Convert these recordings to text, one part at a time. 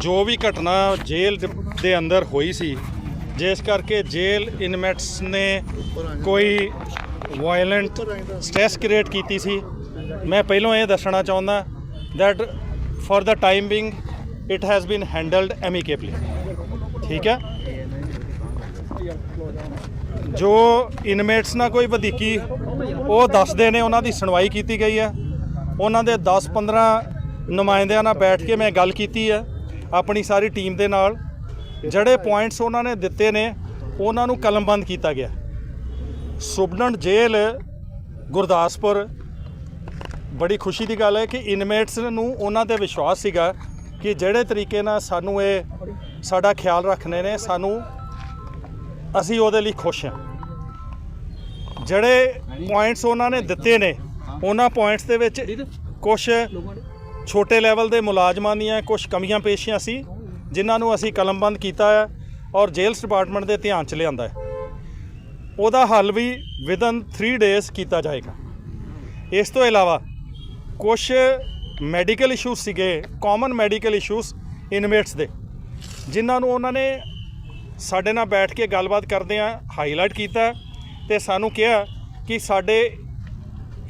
ਜੋ ਵੀ ਘਟਨਾ ਜੇਲ੍ਹ ਦੇ- ਅੰਦਰ ਹੋਈ ਸੀ, ਜਿਸ ਕਰਕੇ ਜੇਲ੍ਹ ਇਨਮੇਟਸ ਨੇ ਕੋਈ ਵਾਇਲੈਂਟ ਸਟ੍ਰੈਸ ਕ੍ਰੀਏਟ ਕੀਤੀ ਸੀ। ਮੈਂ ਪਹਿਲਾਂ ਇਹ ਦੱਸਣਾ ਚਾਹੁੰਦਾ that for the time being it has been handled amicably ਠੀਕ ਹੈ? ਜੋ ਇਨਮੇਟਸ ਨਾਲ ਕੋਈ ਵਧੀਕੀ, ਉਹ ਦੱਸਦੇ ਨੇ, ਉਹਨਾਂ ਦੀ ਸੁਣਵਾਈ ਕੀਤੀ ਗਈ ਹੈ। ਉਹਨਾਂ ਦੇ 10-15 ਨੁਮਾਇੰਦਿਆਂ ਨਾਲ ਬੈਠ ਕੇ ਮੈਂ ਗੱਲ ਕੀਤੀ ਹੈ। ਆਪਣੀ ਸਾਰੀ ਟੀਮ ਦੇ ਨਾਲ ਜਿਹੜੇ ਪੁਆਇੰਟਸ ਉਹਨਾਂ ਨੇ ਦਿੱਤੇ ਨੇ, ਉਹਨਾਂ ਨੂੰ ਕਲਮਬੰਦ ਕੀਤਾ ਗਿਆ। ਸੁਬਨਨ ਜੇਲ੍ਹ, ਗੁਰਦਾਸਪੁਰ। ਬੜੀ ਖੁਸ਼ੀ ਦੀ ਗੱਲ ਹੈ ਕਿ ਇਨਮੇਟਸ ਨੂੰ ਉਹਨਾਂ ਤੇ ਵਿਸ਼ਵਾਸ ਸੀਗਾ ਕਿ ਜਿਹੜੇ ਤਰੀਕੇ ਨਾਲ ਸਾਨੂੰ ਇਹ ਸਾਡਾ ਖਿਆਲ ਰੱਖਣੇ ਨੇ, ਸਾਨੂੰ ਅਸੀਂ ਉਹਦੇ ਲਈ ਖੁਸ਼ ਹਾਂ। ਜਿਹੜੇ ਪੁਆਇੰਟਸ ਉਹਨਾਂ ਨੇ ਦਿੱਤੇ ਨੇ, ਉਹਨਾਂ ਪੁਆਇੰਟਸ ਦੇ ਵਿੱਚ ਕੁਝ ਛੋਟੇ ਲੈਵਲ ਦੇ ਮੁਲਾਜ਼ਮਾਂ ਦੀਆਂ ਕੁਝ ਕਮੀਆਂ ਪੇਸ਼ੀਆਂ ਸੀ, ਜਿਨ੍ਹਾਂ ਨੂੰ ਅਸੀਂ ਕਲਮਬੰਦ ਕੀਤਾ ਹੈ ਔਰ ਜੇਲਸ ਡਿਪਾਰਟਮੈਂਟ ਦੇ ਧਿਆਨ ਚ ਲਿਆਂਦਾ ਹੈ। ਉਹਦਾ ਹੱਲ ਵੀ ਵਿਦਨ 3 ਡੇਜ਼ ਕੀਤਾ ਜਾਏਗਾ। ਇਸ ਤੋਂ ਇਲਾਵਾ ਕੁਝ ਮੈਡੀਕਲ ਇਸ਼ੂਸ ਸੀਗੇ ਕਾਮਨ ਮੈਡੀਕਲ ਇਸ਼ੂਸ ਇਨਮੇਟਸ ਦੇ, ਜਿਨ੍ਹਾਂ ਨੂੰ ਉਹਨਾਂ ਨੇ ਸਾਡੇ ਨਾਲ ਬੈਠ ਕੇ ਗੱਲਬਾਤ ਕਰਦੇ ਆ ਹਾਈਲਾਈਟ ਕੀਤਾ ਤੇ ਸਾਨੂੰ ਕਿਹਾ ਕਿ ਸਾਡੇ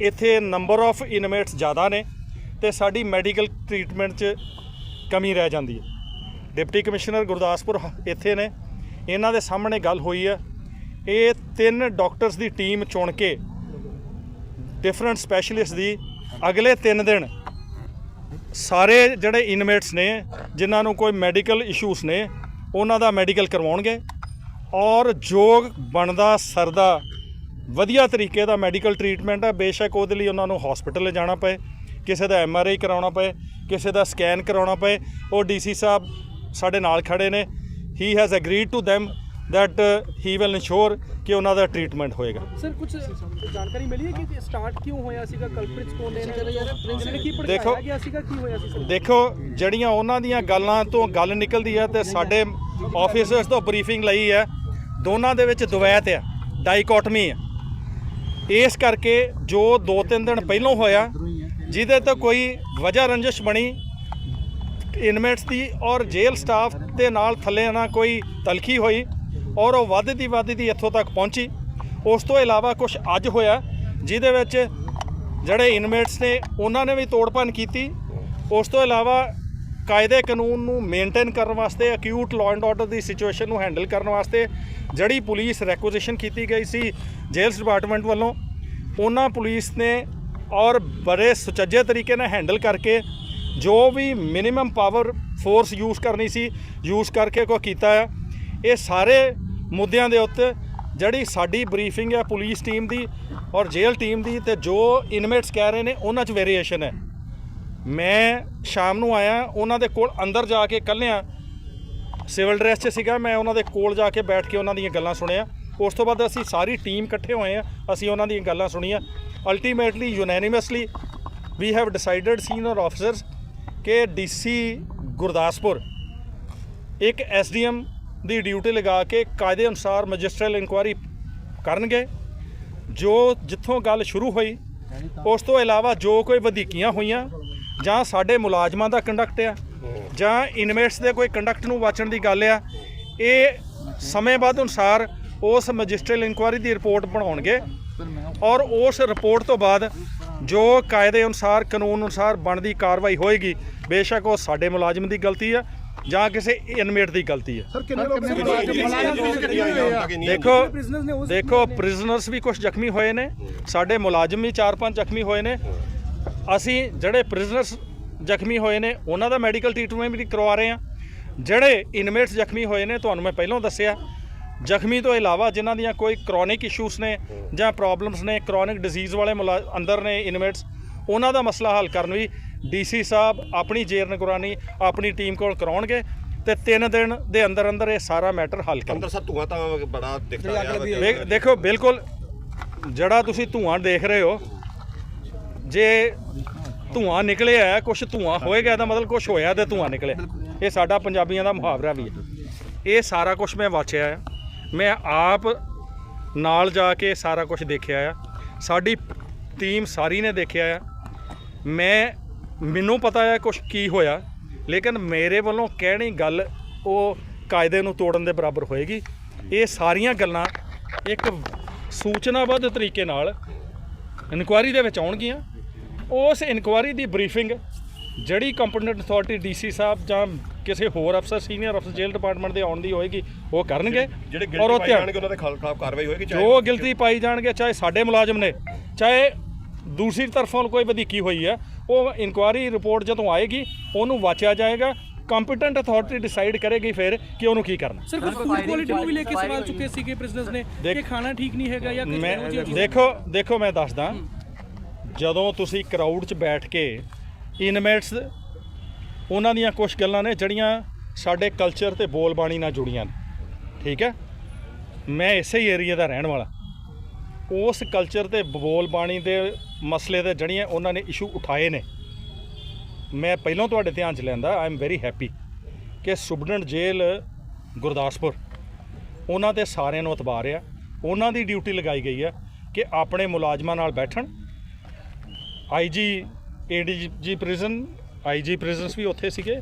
ਇੱਥੇ ਨੰਬਰ ਆਫ ਇਨਮੇਟਸ ਜ਼ਿਆਦਾ ਨੇ। ਤੇ ਸਾਡੀ ਮੈਡੀਕਲ ਟ੍ਰੀਟਮੈਂਟ 'ਚ ਕਮੀ ਰਹਿ ਜਾਂਦੀ ਹੈ। ਡਿਪਟੀ ਕਮਿਸ਼ਨਰ ਗੁਰਦਾਸਪੁਰ ਇੱਥੇ ਨੇ। ਇਹਨਾਂ ਦੇ ਸਾਹਮਣੇ ਗੱਲ ਹੋਈ ਹੈ। ਇਹ ਤਿੰਨ ਡਾਕਟਰਸ ਦੀ ਟੀਮ ਚੁਣ ਕੇ ਡਿਫਰੈਂਟ ਸਪੈਸ਼ਲਿਸਟ ਦੀ ਅਗਲੇ 3 ਦਿਨ ਸਾਰੇ ਜਿਹੜੇ ਇਨਮੇਟਸ ਨੇ, ਜਿਨ੍ਹਾਂ ਨੂੰ ਕੋਈ ਮੈਡੀਕਲ ਇਸ਼ੂਸ ਨੇ, ਉਹਨਾਂ ਦਾ ਮੈਡੀਕਲ ਕਰਵਾਉਣਗੇ। ਔਰ ਜੋ ਬਣਦਾ, ਸਰਦਾ, ਵਧੀਆ ਤਰੀਕੇ ਦਾ ਮੈਡੀਕਲ ਟ੍ਰੀਟਮੈਂਟ ਹੈ। ਬੇਸ਼ੱਕ ਉਹਦੇ ਲਈ ਉਹਨਾਂ ਨੂੰ ਹਸਪੀਟਲ ਲਿਜਾਣਾ ਪਏ। ਕਿਸੇ ਦਾ ਐਮ ਆਰ ਆਈ ਕਰਾਉਣਾ ਪਏ ਕਿਸੇ ਦਾ ਸਕੈਨ ਕਰਾਉਣਾ ਪਏ ਉਹ ਡੀਸੀ ਸਾਹਿਬ ਸਾਡੇ ਨਾਲ ਖੜੇ ਨੇ। He has agreed to them that he will ensure ਕਿ ਉਹਨਾਂ ਦਾ ਟ੍ਰੀਟਮੈਂਟ ਹੋਏਗਾ। ਸਰ ਕੁਝ ਜਾਣਕਾਰੀ ਮਿਲੀ ਹੈ ਕਿ ਸਟਾਰਟ ਕਿਉਂ ਹੋਇਆ ਸੀਗਾ? ਕਲਪ੍ਰਿਟਸ ਕੌਣ ਨੇ ਇਹਨਾਂ ਨੇ। ਕੀ ਦੇਖੋ- ਭੜਕਾਇਆ ਗਿਆ ਸੀਗਾ ਕੀ ਹੋਇਆ ਸੀ ਸਰ ਦੇਖੋ ਜਿਹੜੀਆਂ ਉਹਨਾਂ ਦੀਆਂ ਗੱਲਾਂ ਤੋਂ ਗੱਲ ਨਿਕਲਦੀ ਹੈ ਤੇ ਸਾਡੇ ਆਫੀਸਰਸ ਤੋਂ ਬਰੀਫਿੰਗ ਲਈ ਹੈ ਦੋਨਾਂ ਦੇ ਵਿੱਚ ਦੁਵੈਤ ਹੈ ਡਾਈਕੋਟਮੀ ਹੈ। ਇਸ ਕਰਕੇ ਜੋ 2-3 ਦਿਨ ਪਹਿਲਾਂ ਹੋਇਆ ਜਿਹਦੇ ਤੋਂ ਕੋਈ ਵਜ੍ਹਾ ਰੰਜਿਸ਼ ਬਣੀ ਇਨਮੇਟਸ ਦੀ ਔਰ ਜੇਲ੍ਹ ਸਟਾਫ ਦੇ ਨਾਲ ਥੱਲੇ ਨਾ ਕੋਈ ਤਲਖੀ ਹੋਈ ਔਰ ਉਹ ਵੱਧਦੀ ਵੱਧਦੀ ਇੱਥੋਂ ਤੱਕ ਪਹੁੰਚੀ। ਉਸ ਤੋਂ ਇਲਾਵਾ ਕੁਝ ਅੱਜ ਹੋਇਆ, ਜਿਹਦੇ ਵਿੱਚ ਜਿਹੜੇ ਇਨਮੇਟਸ ਨੇ, ਉਹਨਾਂ ਨੇ ਵੀ ਤੋੜਪਨ ਕੀਤੀ। ਉਸ ਤੋਂ ਇਲਾਵਾ ਕਾਇਦੇ ਕਾਨੂੰਨ ਨੂੰ ਮੇਨਟੇਨ ਕਰਨ ਵਾਸਤੇ ਅਕਿਊਟ ਲਾਅ ਐਂਡ ਆਰਡਰ ਦੀ ਸਿਚੁਏਸ਼ਨ ਨੂੰ ਹੈਂਡਲ ਕਰਨ ਵਾਸਤੇ ਜਿਹੜੀ ਪੁਲਿਸ ਰੈਕੁਜੀਸ਼ਨ ਕੀਤੀ ਗਈ ਸੀ ਜੇਲਸ ਡਿਪਾਰਟਮੈਂਟ ਵੱਲੋਂ, ਉਹਨਾਂ ਪੁਲਿਸ ਨੇ ਔਰ ਬੜੇ ਸੁਚੱਜੇ ਤਰੀਕੇ ਨਾਲ ਹੈਂਡਲ ਕਰਕੇ ਜੋ ਵੀ ਮਿਨੀਮਮ ਪਾਵਰ ਫੋਰਸ ਯੂਜ਼ ਕਰਨੀ ਸੀ, ਯੂਜ਼ ਕਰਕੇ ਕੋ ਕੀਤਾ ਹੈ। ਇਹ ਸਾਰੇ ਮੁੱਦਿਆਂ ਦੇ ਉੱਤੇ ਜਿਹੜੀ ਸਾਡੀ ਬਰੀਫਿੰਗ ਹੈ ਪੁਲਿਸ ਟੀਮ ਦੀ ਔਰ ਜੇਲ੍ਹ ਟੀਮ ਦੀ ਤੇ ਜੋ ਇਨਮੇਟਸ ਕਹਿ ਰਹੇ ਨੇ, ਉਹਨਾਂ 'ਚ ਵੇਰੀਏਸ਼ਨ ਹੈ। ਮੈਂ ਸ਼ਾਮ ਨੂੰ ਆਇਆ, ਉਹਨਾਂ ਦੇ ਕੋਲ ਅੰਦਰ ਜਾ ਕੇ ਕੱਲਿਆਂ ਸਿਵਲ ਡਰੈਸ 'ਚ ਸੀਗਾ, ਮੈਂ ਉਹਨਾਂ ਦੇ ਕੋਲ ਜਾ ਕੇ ਬੈਠ ਕੇ ਉਹਨਾਂ ਦੀਆਂ ਗੱਲਾਂ ਸੁਣਿਆ। ਉਸ ਤੋਂ ਬਾਅਦ ਅਸੀਂ ਸਾਰੀ ਟੀਮ ਇਕੱਠੇ ਹੋਏ ਆ ਅਸੀਂ ਉਹਨਾਂ ਦੀਆਂ ਗੱਲਾਂ ਸੁਣੀਆਂ। Ultimately unanimously we have decided senior officers ਕਿ ਡੀਸੀ ਗੁਰਦਾਸਪੁਰ ਇੱਕ ਐਸਡੀਐਮ ਦੀ ਡਿਊਟੀ ਲਗਾ ਕੇ ਕਾਇਦੇ ਅਨੁਸਾਰ ਮੈਜਿਸਟਰਲ ਇਨਕੁਆਇਰੀ ਕਰਨਗੇ ਜੋ ਜਿੱਥੋਂ ਗੱਲ ਸ਼ੁਰੂ ਹੋਈ ਉਸ ਤੋਂ ਇਲਾਵਾ ਜੋ ਕੋਈ ਵਧੀਕੀਆਂ ਹੋਈਆਂ ਜਾਂ ਸਾਡੇ ਮੁਲਾਜ਼ਮਾਂ ਦਾ ਕੰਡਕਟ ਆ ਜਾਂ ਇਨਵੈਸਟ ਦੇ ਕੋਈ ਕੰਡਕਟ ਨੂੰ ਵਾਚਣ ਦੀ ਗੱਲ ਆ ਇਹ ਸਮੇਂ ਬਾਅਦ ਅਨੁਸਾਰ ਉਸ ਮੈਜਿਸਟਰਲ ਇਨਕੁਆਇਰੀ ਦੀ ਰਿਪੋਰਟ ਬਣਾਉਣਗੇ ਔਰ ਉਸ ਰਿਪੋਰਟ ਤੋਂ ਬਾਅਦ ਜੋ ਕਾਇਦੇ ਅਨੁਸਾਰ ਕਾਨੂੰਨ ਅਨੁਸਾਰ ਬਣਦੀ ਕਾਰਵਾਈ ਹੋਏਗੀ ਬੇਸ਼ੱਕ ਉਹ ਸਾਡੇ ਮੁਲਾਜ਼ਮ ਦੀ ਗਲਤੀ ਆ ਜਾਂ ਕਿਸੇ ਇਨਮੇਟ ਦੀ ਗਲਤੀ ਹੈ। ਸਰ ਕਿੰਨੇ ਲੋਕ ਦੇਖੋ prisoners ਨੇ ਉਸ- ਦੇਖੋ ਪ੍ਰਿਜ਼ਨਰਸ ਵੀ ਕੁਝ ਜ਼ਖਮੀ ਹੋਏ ਨੇ ਸਾਡੇ ਮੁਲਾਜ਼ਮ ਵੀ 4-5 ਜ਼ਖਮੀ ਹੋਏ ਨੇ। ਅਸੀਂ ਜਿਹੜੇ ਪ੍ਰਿਜ਼ਨਰਸ ਜ਼ਖਮੀ ਹੋਏ ਨੇ ਉਹਨਾਂ ਦਾ ਮੈਡੀਕਲ ਟ੍ਰੀਟਮੈਂਟ ਵੀ ਕਰਵਾ ਰਹੇ ਹਾਂ। ਜਿਹੜੇ ਇਨਮੇਟਸ ਜ਼ਖਮੀ ਹੋਏ ਨੇ ਤੁਹਾਨੂੰ ਮੈਂ ਪਹਿਲਾਂ ਦੱਸਿਆ ਜ਼ਖਮੀ ਤੋਂ ਇਲਾਵਾ ਜਿਨ੍ਹਾਂ ਦੀਆਂ ਕੋਈ ਕ੍ਰੋਨਿਕ ਇਸ਼ੂਸ ਨੇ ਜਾਂ ਪ੍ਰੋਬਲਮਸ ਨੇ ਕ੍ਰੋਨਿਕ ਡਿਜ਼ੀਜ਼ ਵਾਲੇ ਮੁਲਾ- ਅੰਦਰ ਨੇ ਇਨਮੇਟਸ ਉਹਨਾਂ ਦਾ ਮਸਲਾ ਹੱਲ ਕਰਨ ਵੀ ਡੀਸੀ ਸਾਹਿਬ ਆਪਣੀ ਜੇਰ ਨਿਗਰਾਨੀ ਆਪਣੀ ਟੀਮ ਕੋਲ ਕਰਾਉਣਗੇ ਤੇ 3 ਦਿਨ ਦੇ ਅੰਦਰ ਅੰਦਰ ਇਹ ਸਾਰਾ ਮੈਟਰ ਹੱਲ ਕਰਨਗੇ। ਅੰਦਰ ਸਰ ਧੂਆਂ ਤਾਂ ਬੜਾ ਦਿਖਦਾ ਰਿਹਾ ਦੇਖੋ ਬਿਲਕੁਲ ਜਿਹੜਾ ਤੁਸੀਂ ਧੂਆਂ ਦੇਖ ਰਹੇ ਹੋ ਜੇ ਧੂਆਂ ਨਿਕਲਿਆ ਹੈ ਕੁਝ ਧੂਆਂ ਹੋਏਗਾ ਇਹਦਾ ਮਤਲਬ ਕੁਝ ਹੋਇਆ ਤੇ ਧੂਆਂ ਨਿਕਲਿਆ। ਇਹ ਸਾਡਾ ਪੰਜਾਬੀਆਂ ਦਾ ਮੁਹਾਵਰਾ ਵੀ ਹੈ। ਇਹ ਸਾਰਾ ਕੁਝ ਮੈਂ ਵਾਚਿਆ ਹੈ ਮੈਂ ਆਪ ਨਾਲ ਜਾ ਕੇ ਸਾਰਾ ਕੁਝ ਦੇਖਿਆ ਆ। ਸਾਡੀ ਟੀਮ ਸਾਰੀ ਨੇ ਦੇਖਿਆ ਆ। ਮੈਂ, ਮੈਨੂੰ ਪਤਾ ਆ ਕੁਝ ਕੀ ਹੋਇਆ, ਲੇਕਿਨ ਮੇਰੇ ਵੱਲੋਂ ਕਹਿਣੀ ਗੱਲ ਉਹ ਕਾਇਦੇ ਨੂੰ ਤੋੜਨ ਦੇ ਬਰਾਬਰ ਹੋਏਗੀ। ਇਹ ਸਾਰੀਆਂ ਗੱਲਾਂ ਇੱਕ ਸੂਚਨਾਬੱਧ ਤਰੀਕੇ ਨਾਲ ਇਨਕੁਆਇਰੀ ਦੇ ਵਿੱਚ ਆਉਣਗੀਆਂ। ਉਸ ਇਨਕੁਆਇਰੀ ਦੀ ਬਰੀਫਿੰਗ ਜਿਹੜੀ ਕੰਪੀਟੈਂਟ ਅਥਾਰਟੀ ਡੀਸੀ ਸਾਹਿਬ ਜਾਂ ਕਿਸੇ ਹੋਰ ਅਫਸਰ ਸੀਨੀਅਰ ਅਫਸਰ ਜੇਲ੍ਹ ਡਿਪਾਰਟਮੈਂਟ ਦੇ ਆਉਣ ਦੀ ਹੋਏਗੀ ਉਹ ਕਰਨਗੇ ਜਿਹੜੇ ਔਰ ਗਿਲਟੀ ਧਿਆਨ- ਜਾਣਗੇ ਉਹਨਾਂ ਦੇ ਖਿਲਾਫ ਕਾਰਵਾਈ ਹੋਏਗੀ ਚਾਹੇ ਜੋ ਗਿਲਤੀ ਪਾਈ ਜਾਣਗੇ ਚਾਹੇ ਸਾਡੇ ਮੁਲਾਜ਼ਮ ਨੇ ਚਾਹੇ ਦੂਸਰੀ ਤਰਫੋਂ ਕੋਈ ਵਧੀਕੀ ਹੋਈ ਹੈ ਉਹ ਇਨਕੁਆਇਰੀ ਰਿਪੋਰਟ ਜਦੋਂ ਆਏਗੀ ਉਹਨੂੰ ਵਾਚਿਆ ਜਾਏਗਾ ਕੰਪੀਟੈਂਟ ਅਥਾਰਟੀ ਡਿਸਾਈਡ ਕਰੇਗੀ ਫਿਰ ਕਿ ਉਹਨੂੰ ਕੀ ਕਰਨਾ। ਸਰ ਕੁਝ ਫੂਡ ਕੁਆਲਿਟੀ ਨੂੰ ਵੀ ਲੈ ਕੇ ਸਵਾਲ ਚੁੱਕੇ ਸੀਗੇ ਪ੍ਰਿਜ਼ਨਰਸ ਨੇ ਕਿ ਖਾਣਾ ਠੀਕ ਨਹੀਂ ਹੈਗਾ ਜਾਂ ਕੁਝ ਦੇਖੋ ਦੇਖੋ ਮੈਂ ਦੱਸਦਾ। ਜਦੋਂ ਤੁਸੀਂ ਕਰਾਊਡ 'ਚ ਬੈਠ ਕੇ ਇਨਮੇਟਸ ਉਹਨਾਂ ਦੀਆਂ ਕੁਝ ਗੱਲਾਂ ਨੇ ਜਿਹੜੀਆਂ ਸਾਡੇ ਕਲਚਰ ਤੇ ਬੋਲ ਬਾਣੀ ਨਾਲ ਜੁੜੀਆਂ ਨੇ। ਠੀਕ ਹੈ? ਮੈਂ ਇਸੇ ਹੀ ਏਰੀਆ ਦਾ ਰਹਿਣ ਵਾਲਾ। ਉਸ ਕਲਚਰ ਤੇ ਬੋਲ ਬਾਣੀ ਦੇ ਮਸਲੇ ਤੇ ਜਿਹੜੀਆਂ ਉਹਨਾਂ ਨੇ ਇਸ਼ੂ ਉਠਾਏ ਨੇ, ਮੈਂ ਪਹਿਲਾਂ ਤੁਹਾਡੇ ਧਿਆਨ 'ਚ ਲੈਂਦਾ ਆਈ ਐਮ ਵੈਰੀ ਹੈਪੀ ਕਿ ਸੁਬਡੈਂਟ ਜੇਲ੍ਹ ਗੁਰਦਾਸਪੁਰ, ਉਹਨਾਂ ਤੇ ਸਾਰਿਆਂ ਨੂੰ ਇਤਬਾਰ ਆ। ਉਹਨਾਂ ਦੀ ਡਿਊਟੀ ਲਗਾਈ ਗਈ ਆ ਕਿ ਆਪਣੇ ਮੁਲਾਜ਼ਮਾਂ ਨਾਲ ਬੈਠਣ। IG ADG prison IG prisons ਵੀ ਉੱਥੇ ਸੀਗੇ।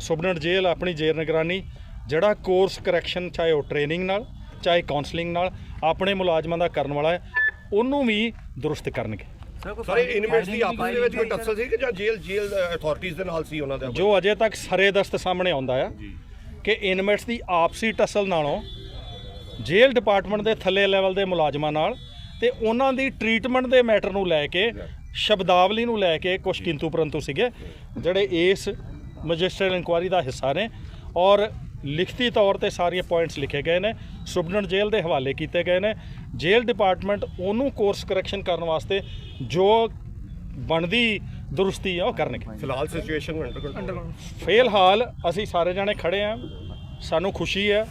ਸੁਬਨਟ ਜੇਲ੍ਹ ਆਪਣੀ ਜੇਲ੍ਹ ਨਿਗਰਾਨੀ ਜਿਹੜਾ ਕੋਰਸ ਕਰੈਕਸ਼ਨ ਚਾਹੇ ਉਹ ਟ੍ਰੇਨਿੰਗ ਨਾਲ ਚਾਹੇ ਕਾਉਂਸਲਿੰਗ ਨਾਲ ਆਪਣੇ ਮੁਲਾਜ਼ਮਾਂ ਦਾ ਕਰਨ ਵਾਲਾ ਹੈ ਉਹਨੂੰ ਵੀ ਦਰੁਸਤ ਕਰਨਗੇ। ਸਾਰੇ ਇਨਮੇਟਸ ਦੀ ਆਪਸ ਦੇ ਵਿੱਚ ਕੋਈ ਟੱਸਲ ਸੀ ਕਿ ਜਾਂ ਜੇਲ੍ਹ ਜੇਲ੍ਹ ਅਥਾਰਟੀਆਂ ਦੇ ਨਾਲ ਸੀ ਉਹਨਾਂ ਦੇ ਜੋ ਅਜੇ ਤੱਕ ਸਰੇ ਦਸਤ ਸਾਹਮਣੇ ਆਉਂਦਾ ਆ ਕਿ ਇਨਮੇਟਸ ਦੀ ਆਪਸੀ ਟਸਲ ਨਾਲੋਂ ਜੇਲ੍ਹ ਡਿਪਾਰਟਮੈਂਟ ਦੇ ਥੱਲੇ ਲੈਵਲ ਦੇ ਮੁਲਾਜ਼ਮਾਂ ਨਾਲ ਤੇ ਉਹਨਾਂ ਦੀ ਟ੍ਰੀਟਮੈਂਟ ਦੇ ਮੈਟਰ ਨੂੰ ਲੈ ਕੇ ਸ਼ਬਦਾਵਲੀ ਨੂੰ ਲੈ ਕੇ ਕੁਝ ਕਿੰਤੂ ਪਰੰਤੂ ਸੀਗੇ ਜਿਹੜੇ ਇਸ ਮੈਜਿਸਟਰਲ ਇਨਕੁਆਇਰੀ ਦਾ ਹਿੱਸਾ ਨੇ ਔਰ ਲਿਖਤੀ ਤੌਰ ਤੇ ਸਾਰੀਆਂ ਪੁਆਇੰਟਸ ਲਿਖੇ ਗਏ ਨੇ ਸੁਬਨਟ ਜੇਲ੍ਹ ਦੇ ਹਵਾਲੇ ਕੀਤੇ ਗਏ ਨੇ ਜੇਲ੍ਹ ਡਿਪਾਰਟਮੈਂਟ ਉਹਨੂੰ ਕੋਰਸ ਕਰੈਕਸ਼ਨ ਕਰਨ ਵਾਸਤੇ ਜੋ ਬਣਦੀ ਦਰੁਸਤੀ ਆ ਉਹ ਕਰਨਗੇ। ਫਿਲਹਾਲ ਸਿਚੁਏਸ਼ਨ ਨੂੰ ਅੰਡਰ ਕੰਟਰੋਲ ਫਿਲਹਾਲ ਅਸੀਂ ਸਾਰੇ ਜਾਣੇ ਖੜੇ ਆ ਸਾਨੂੰ ਖੁਸ਼ੀ ਹੈ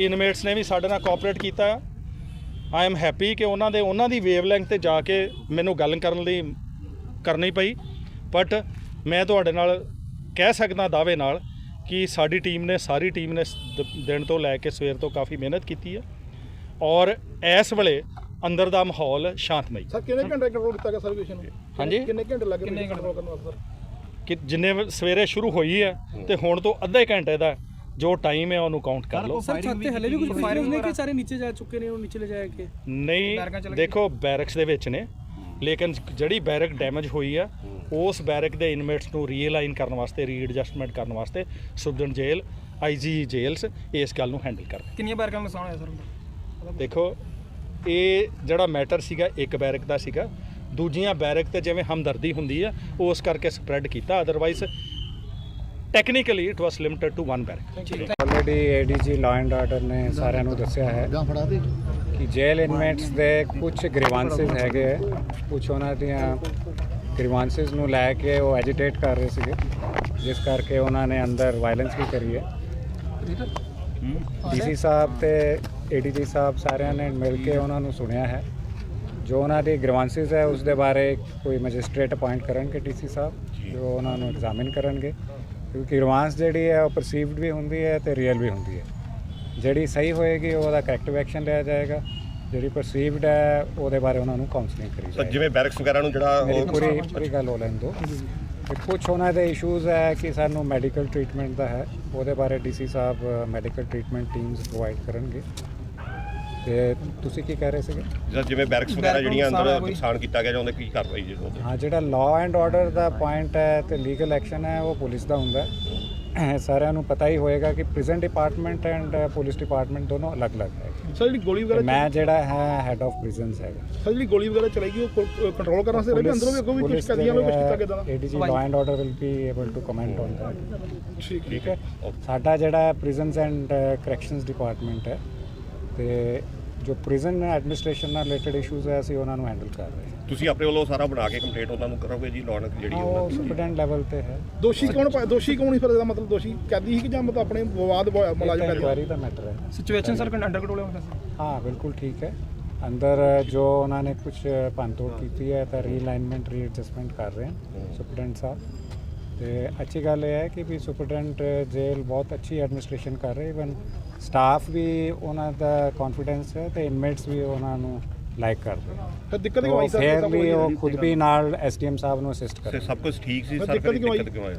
ਇਨਮੇਟਸ ਨੇ ਵੀ ਸਾਡੇ ਨਾਲ ਕੋਆਪਰੇਟ ਕੀਤਾ। ਆਈ ਐਮ ਹੈਪੀ ਕਿ ਉਹਨਾਂ ਦੇ ਉਹਨਾਂ ਦੀ ਵੇਵਲੈਂਥ ਤੇ ਜਾ ਕੇ ਮੈਨੂੰ ਗੱਲ ਕਰਨ ਲਈ ਕਰਨੀ ਪਈ। ਬਟ ਮੈਂ ਤੁਹਾਡੇ ਨਾਲ ਕਹਿ ਸਕਦਾ ਦਾਅਵੇ ਨਾਲ ਕਿ ਸਾਡੀ ਟੀਮ ਨੇ ਸਾਰੀ ਟੀਮ ਨੇ ਦਿਨ ਤੋਂ ਲੈ ਕੇ ਸਵੇਰ ਤੋਂ ਕਾਫੀ ਮਿਹਨਤ ਕੀਤੀ ਹੈ। ਔਰ ਇਸ ਵੇਲੇ ਅੰਦਰ ਦਾ ਮਾਹੌਲ ਸ਼ਾਂਤਮਈ। ਸਰ ਕਿੰਨੇ ਘੰਟੇ ਕੰਟਰੋਲ ਕੀਤਾ ਗਿਆ ਸਰਵਿਸ਼ਨ ਨੂੰ? ਹਾਂਜੀ? ਕਿੰਨੇ ਘੰਟੇ ਲੱਗੇ ਕਿੰਨੇ ਕੰਟਰੋਲ ਕਰਨ ਵਾਸਤੇ? ਸਰ ਕਿ ਜਿੰਨੇ ਸਵੇਰੇ ਸ਼ੁਰੂ ਹੋਈ ਹੈ ਤੇ ਹੁਣ ਤੋਂ ਅੱਧੇ ਘੰਟੇ ਦਾ ਜੋ ਟਾਈਮ ਹੈ ਉਹਨੂੰ ਕਾਊਂਟ ਕਰ ਲਓ। ਸਰ ਛੱਤ ਤੇ ਹਲੇ ਵੀ ਕੁਝ ਫਾਇਰਿੰਗ ਨੇ ਕਿ ਸਾਰੇ ਨੀਚੇ ਜਾ ਚੁੱਕੇ ਨੇ ਉਹ ਨੀਚੇ ਲੈ ਜਾਏ ਕਿ? ਨਹੀਂ ਦੇਖੋ ਬੈਰਕਸ ਦੇ ਵਿੱਚ ਨੇ। ਲੇਕਿਨ ਜਿਹੜੀ ਬੈਰਕ ਡੈਮੇਜ ਹੋਈ ਆ ਉਸ ਬੈਰਕ ਦੇ ਇਨਮੇਟਸ ਨੂੰ ਰੀਅਲਾਈਨ ਕਰਨ ਵਾਸਤੇ ਰੀਐਡਜਸਟਮੈਂਟ ਕਰਨ ਵਾਸਤੇ ਸੁਬਦਨ ਜੇਲ੍ਹ ਆਈਜੀ ਜੇਲਸ ਇਸ ਗੱਲ ਨੂੰ ਹੈਂਡਲ ਕਰਦੇ ਕਿੰਨੀਆਂ ਬੈਰਕਾਂ ਨੂੰ ਨੁਕਸਾਨ ਹੋਇਆ ਸਰ ਦੇਖੋ ਇਹ ਜਿਹੜਾ ਮੈਟਰ ਸੀਗਾ ਇੱਕ ਬੈਰਕ ਦਾ ਸੀਗਾ। ਦੂਜੀਆਂ ਬੈਰਕ ਤੇ ਜਿਵੇਂ ਹਮਦਰਦੀ ਹੁੰਦੀ ਆ ਉਸ ਕਰਕੇ ਸਪਰੈਡ ਕੀਤਾ। Otherwise technically it was limited to one barrack already ADG law and order ਨੇ ਸਾਰਿਆਂ ਨੂੰ ਦੱਸਿਆ ਹੈ ਕਿ ਜੇਲ ਇਨਮੇਟਸ ਦੇ ਕੁਝ ਗ੍ਰੀਵਾਂਸਸ ਹੈਗੇ ਹੈ ਕੁਝ ਉਹਨਾਂ ਦੀਆਂ ਗ੍ਰੀਵਾਂਸਸ ਨੂੰ ਲੈ ਕੇ ਉਹ ਐਜੀਟੇਟ ਕਰ ਰਹੇ ਸੀਗੇ। ਜਿਸ ਕਰਕੇ ਉਹਨਾਂ ਨੇ ਅੰਦਰ ਵਾਇਲੈਂਸ ਵੀ ਕਰੀ ਹੈ। ਡੀਸੀ ਸਾਹਿਬ ਤੇ ਏਡੀਜੀ ਸਾਹਿਬ ਸਾਰਿਆਂ ਨੇ ਮਿਲ ਕੇ ਉਹਨਾਂ ਨੂੰ ਸੁਣਿਆ ਹੈ। ਜੋ ਉਹਨਾਂ ਦੀ ਗ੍ਰੀਵਾਂਸਸ ਹੈ ਉਸ ਦੇ ਬਾਰੇ ਕੋਈ ਮੈਜਿਸਟ੍ਰੇਟ ਅਪਾਇੰਟ ਕਰਨਗੇ ਡੀਸੀ ਸਾਹਿਬ। ਜੋ ਉਹਨਾਂ ਨੂੰ ਐਗਜ਼ਾਮਿਨ ਕਰਨਗੇ। ਕਿਉਂਕਿ ਗ੍ਰੀਵਾਂਸ ਜਿਹੜੀ ਹੈ ਉਹ ਪਰਸੀਵਡ ਵੀ ਹੁੰਦੀ ਹੈ ਤੇ ਰੀਅਲ ਵੀ ਹੁੰਦੀ ਹੈ। ਜਿਹੜੀ ਸਹੀ ਹੋਏਗੀ ਉਹਦਾ ਕਰੈਕਟਿਵ ਐਕਸ਼ਨ ਲਿਆ ਜਾਏਗਾ ਜਿਹੜੀ ਪਰਸੀਵਡ ਹੈ ਉਹਦੇ ਬਾਰੇ ਉਹਨਾਂ ਨੂੰ ਕਾਉਂਸਲਿੰਗ ਕਰੀ ਜਾਏਗੀ। ਜਿਵੇਂ ਬੈਰਕਸ ਵਗੈਰਾ ਨੂੰ ਜਿਹੜਾ ਉਹ ਪੂਰੀ ਪੂਰੀ ਗੱਲ ਹੋ ਲੈਣ ਤੇ ਕੁਝ ਉਹਨਾਂ ਦੇ ਇਸ਼ੂਜ਼ ਹੈ ਕਿ ਸਾਨੂੰ ਮੈਡੀਕਲ ਟ੍ਰੀਟਮੈਂਟ ਦਾ ਹੈ ਉਹਦੇ ਬਾਰੇ ਡੀਸੀ ਸਾਹਿਬ ਮੈਡੀਕਲ ਟ੍ਰੀਟਮੈਂਟ ਟੀਮਸ ਪ੍ਰੋਵਾਈਡ ਕਰਨਗੇ। ਤੇ ਤੁਸੀਂ ਕੀ ਕਹਿ ਰਹੇ ਸੀਗੇ? ਜਾਂ ਜਿਵੇਂ ਬੈਰਕਸ ਵਗੈਰਾ ਜਿਹੜੀਆਂ ਅੰਦਰ ਨੁਕਸਾਨ ਕੀਤਾ ਗਿਆ ਜਾਂ ਉਹਦੇ ਕੀ ਕਾਰਵਾਈ ਜੀ ਉਹਦੇ ਹਾਂ? ਜਿਹੜਾ ਲਾਅ ਐਂਡ ਆਰਡਰ ਦਾ ਪੁਆਇੰਟ ਹੈ ਤੇ ਲੀਗਲ ਐਕਸ਼ਨ ਹੈ ਉਹ ਪੁਲਿਸ ਦਾ ਹੁੰਦਾ ਹੈ। ਸਾਰਿਆਂ ਨੂੰ ਪਤਾ ਹੀ ਹੋਏਗਾ ਕਿ prison department and police department ਦੋਨੋਂ ਅਲੱਗ-ਅਲੱਗ ਹੈ ਸਰ ਜਿਹੜੀ ਗੋਲੀ ਵਗੈਰਾ ਮੈਂ ਜਿਹੜਾ ਹੈ ਹੈਡ ਆਫ ਪ੍ਰਿਜ਼ਨਸ ਹੈਗਾ। ਸਰ ਜਿਹੜੀ ਗੋਲੀ ਵਗੈਰਾ ਚਲਾਈ ਉਹ ਕੰਟਰੋਲ ਕਰਨ ਵਾਸਤੇ ਰਹੇ ਅੰਦਰੋਂ ਵੀ ਅੱਗੋਂ ਵੀ ਕੁਝ ਕਦੀਆਂ ਵਿੱਚ ਕੀਤਾ ਕਿਦਾਂ ਦਾ ADG law and order will be able to comment on that ਠੀਕ ਠੀਕ ਹੈ? ਸਾਡਾ ਜਿਹੜਾ ਪ੍ਰਿਜ਼ਨਸ ਐਂਡ ਕਰੈਕਸ਼ਨਸ ਡਿਪਾਰਟਮੈਂਟ ਹੈ ਤੇ ਜੋ ਪ੍ਰਿਜ਼ਨ ਐਡਮਿਨਿਸਟ੍ਰੇਸ਼ਨ ਨਾਲ ਰਿਲੇਟਡ ਇਸ਼ੂਜ਼ ਹੈ ਅਸੀਂ ਉਹਨਾਂ ਨੂੰ ਹੈਂਡਲ ਕਰ ਰਹੇ ਹਾਂ। ਤੁਸੀਂ ਆਪਣੇ ਵੱਲੋਂ ਸਾਰਾ ਬਣਾ ਕੇ ਕੰਪਲੀਟ ਉਹਨਾਂ ਨੂੰ ਕਰੋਗੇ ਜੀ ਲੋਨ ਜਿਹੜੀ ਹਾਂ, ਉਹਨਾਂ ਉਹ ਦੀ? ਸੁਪਰਡੈਂਟ ਲੈਵਲ ਤੇ ਹੈ। ਦੋਸ਼ੀ ਕੌਣ ਦੋਸ਼ੀ ਕੌਣ ਸੀ ਫਿਰ ਇਹਦਾ ਮਤਲਬ ਦੋਸ਼ੀ? ਕੈਦੀ ਸੀ ਕਿ ਜਾਂ ਮਤਲਬ ਆਪਣੇ ਵਿਵਾਦ ਮੁਲਾਜ਼ਮ ਕੈਦੀ? ਇਨਕੁਆਇਰੀ ਦਾ ਮੈਟਰ ਹੈ। ਸਿਚੁਏਸ਼ਨ ਸਰ ਅੰਡਰ ਕੰਟਰੋਲ ਹੈ ਹਾਂ ਬਿਲਕੁਲ ਠੀਕ ਹੈ। ਅੰਦਰ ਜੋ ਉਹਨਾਂ ਨੇ ਕੁਝ ਭੰਨਤੋੜ ਕੀਤੀ ਹੈ ਤਾਂ ਰੀਅਲਾਈਨਮੈਂਟ ਰੀਐਡਜਸਟਮੈਂਟ ਕਰ ਰਹੇ ਹਨ ਸੁਪਰਡੈਂਟ ਸਾਹਿਬ। ਤੇ ਅੱਛੀ ਗੱਲ ਇਹ ਹੈ ਕਿ ਵੀ ਸੁਪਰਡੈਂਟ ਜੇਲ੍ਹ ਬਹੁਤ ਅੱਛੀ ਐਡਮਿਨਿਸਟ੍ਰੇਸ਼ਨ ਕਰ ਰਹੇ ਇਵਨ ਸਟਾਫ ਵੀ ਉਹਨਾਂ ਦਾ ਕੌਨਫੀਡੈਂਸ ਹੈ ਤੇ ਇਨਮੇਟਸ ਵੀ ਉਹਨਾਂ ਨੂੰ ਲਾਈਕ ਕਰਦੇ ਹਨ ਫਿਰ ਦਿੱਕਤ ਕਿਉਂ ਆਈ ਸਰ? ਫਿਰ ਵੀ ਉਹ ਖੁਦ ਵੀ ਨਾਲ ਐਸਡੀਐਮ ਸਾਹਿਬ ਨੂੰ ਅਸਿਸਟ ਤੇ ਕਰਦੇ ਸਭ ਕੁਝ ਠੀਕ ਸੀ ਪਰ ਸਰ ਦਿੱਕਤ ਫਿਰ ਕਿਉਂ ਆਈ? ਦਿੱਕਤ ਕਿਉਂ ਆਈ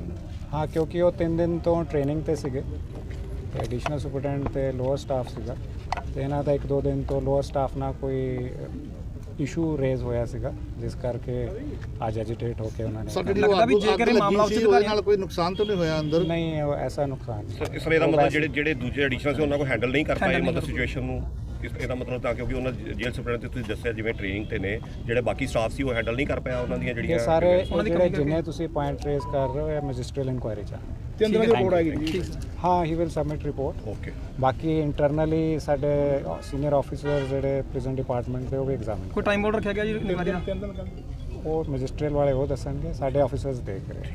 ਹਾਂ ਕਿਉਂਕਿ ਉਹ 3 ਦਿਨ ਤੋਂ ਟ੍ਰੇਨਿੰਗ ਤੇ ਸੀਗੇ। ਤੇ ਐਡੀਸ਼ਨਲ ਸੁਪਰਡੈਂਟ ਤੇ ਲੋਅਰ ਸਟਾਫ ਸੀਗਾ। ਤੇ ਇਹਨਾਂ ਦਾ ਇੱਕ ਦੋ ਦਿਨ ਤੋਂ ਲੋਅਰ ਸਟਾਫ ਨਾਲ ਕੋਈ ਇਸ਼ੂ ਰੇਜ਼ ਹੋਇਆ ਸੀਗਾ ਜਿਸ ਕਰਕੇ ਅੱਜ ਐਜੀਟੇਟ ਹੋ ਕੇ ਉਹਨਾਂ ਨੇ ਜਿਹੜੀ ਲੱਗਦਾ ਵੀ ਜੇਕਰ ਇਹ ਮਾਮਲਾ ਉੱਚਿਤ ਉਹਦੇ ਨਾਲ ਕੋਈ ਨੁਕਸਾਨ ਤਾਂ ਨਹੀਂ ਹੋਇਆ ਅੰਦਰ? ਨਹੀਂ ਉਹ ਐਸਾ ਨੁਕਸਾਨ ਨਹੀਂ ਸਰ ਇਸ ਦਾ ਮਤਲਬ ਜਿਹੜੇ ਜਿਹੜੇ ਦੂਜੇ ਐਡੀਸ਼ਨ ਸੀ ਉਹਨਾਂ ਕੋ ਹੈਂਡਲ ਨਹੀਂ ਕਰ ਪਾਏ ਮਤਲਬ ਸਿਚੁਏਸ਼ਨ ਨੂੰ। ਇਸ ਇਹਦਾ ਮਤਲਬ ਤਾਂ ਕਿਉਂਕਿ ਉਹਨਾਂ ਜੇਲ੍ਹ ਸੁਪਰਡੈਂਟ ਤੇ ਤੁਸੀਂ ਦੱਸਿਆ ਜਿਵੇਂ ਟ੍ਰੇਨਿੰਗ ਤੇ ਨੇ ਜਿਹੜੇ ਬਾਕੀ ਸਟਾਫ ਸੀ ਉਹ ਹੈਂਡਲ ਨਹੀਂ ਕਰ ਪਾਇਆ ਉਹਨਾਂ ਦੀਆਂ ਇਹ ਜਿਹੜੀਆਂ ਸਾਰੇ ਉਹਨਾਂ ਦੀ ਜਿਹੜੇ ਜਿੰਨੇ ਤੁਸੀਂ ਪੁਆਇੰਟ ਰੇਜ਼ ਕਰ ਰਹੇ ਹੋ ਇਹ ਮੈਜਿਸਟਰੀਅਲ ਇਨਕੁਆਇਰੀ ਚ ਆ। ਤੇ ਅੰਦਰ ਦੀ ਰਿਪੋਰਟ ਆਏਗੀ ਜੀ। ਹਾਂ। He will submit report okay ਬਾਕੀ ਇੰਟਰਨਲੀ ਸਾਡੇ ਸੀਨੀਅਰ ਆਫੀਸਰ ਜਿਹੜੇ ਪ੍ਰਿਜ਼ਨ ਡਿਪਾਰਟਮੈਂਟ ਦੇ ਉਹ ਵੀ ਐਗਜ਼ਾਮਿਨ ਕੋਈ ਟਾਈਮ ਬੋਰਡ ਰੱਖਿਆ ਗਿਆ ਜੀ ਇਨਕੁਆਇਰੀ ਦਾ ਉਹ ਮੈਜਿਸਟਰੀਅਲ ਵਾਲੇ ਉਹ ਦੱਸਣਗੇ ਸਾਡੇ ਆਫੀਸਰਸ ਦੇਖ ਰਹੇ।